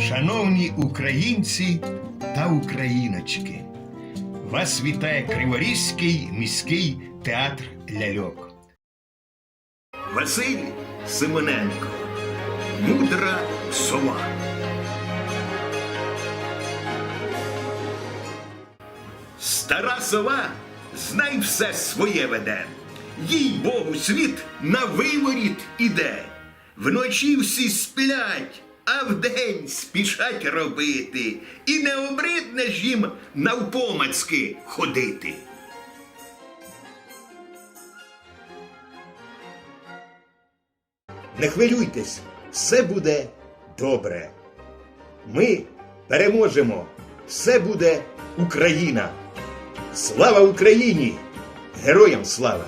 Шановні українці та україночки, вас вітає Криворізький міський театр ляльок. Василь Симоненко, мудра сова. Стара сова знай все своє веде. Їй Богу світ на виворіт іде. Вночі всі сплять, а вдень спішать робити. І не обридне ж їм навпомацьки ходити. Не хвилюйтесь, все буде добре. Ми переможемо. Все буде Україна. Слава Україні! Героям слава!